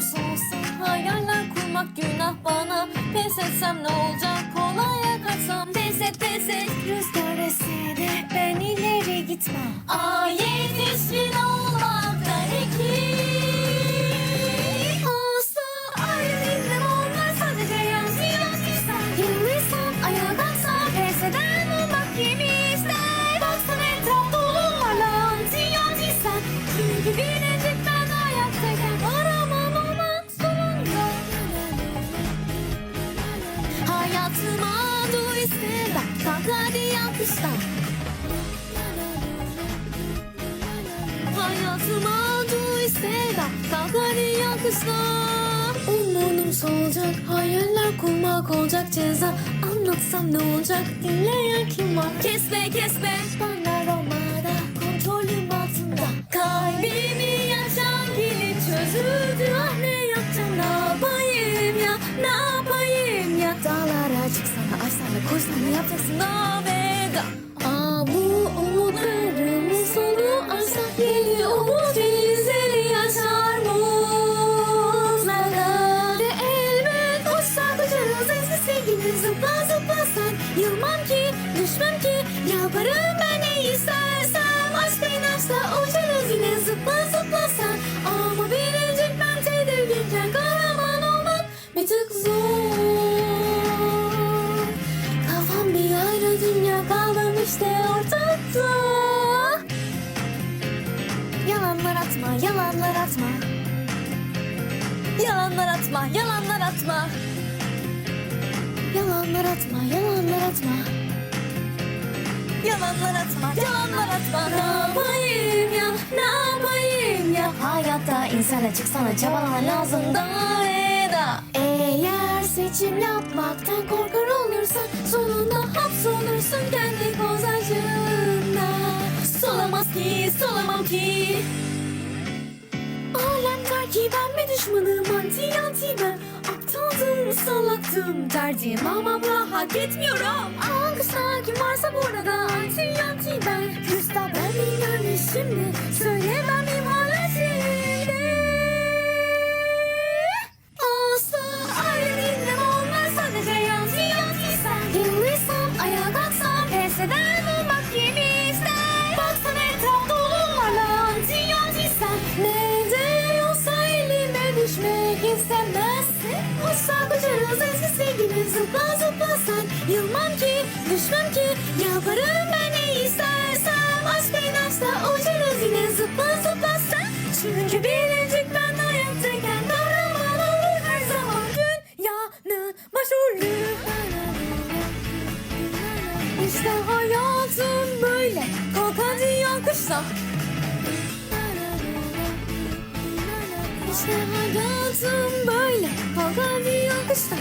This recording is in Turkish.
olursa olsun Hayaller kurmak günah bana. Pes etsem ne olacak? Kolaya Hayatıma dur iste bak Kalk hadi yapışta Hayatıma dur iste bak Kalk hadi yakışla Umudum solacak Hayaller kurmak olacak ceza Anlatsam ne olacak? Dinleyen kim var? Kesme kesme. Bana romada Kontrolüm altında. Kalbimi yaşam kilit çözüldü. Ah ne yapacağım ne yapayım ya? Ne yapayım ya? Dağlara çıksana açsana koşsana ne yapacaksın? Da veda Aa bu umutlarımın sonu Arsak yeni umut izleri yaşar mutlaka Ve elbet o sarkacağız eski sevgili Zıpla zıpla sen. Yılmam ki düşmem ki Yaparım ben dünya kaldım işte ortakta Yalanlar atma, yalanlar atma. Yalanlar atma, yalanlar atma. Yalanlar atma, yalanlar atma. Yalanlar atma, yalanlar atma. Ne yapayım ya, ne yapayım ya? Hayatta insana çıksana çabalama lazım da Eda. Eğer seçim yapmaktan korkar ki, solamam ki. Alem der ki ben mi düşmanım? Anti anti ben. Aptaldım salaktım. Derdim ama hak etmiyorum Alkışlar kim varsa burada. Anti anti ben Hoşça koşarız eski sevgili zıpla zıpla sen. Yılmam ki düşmem ki yaparım ben ne istersem. Aşk inançla uçarız yine. Zıpla zıpla sen. Çünkü bilecek ben hayattayken kahraman olur her zaman. Dünyanın başrolü İşte hayatım böyle. Kalk hadi yakışla İşte hayatım böyle Kalk hadi yakışla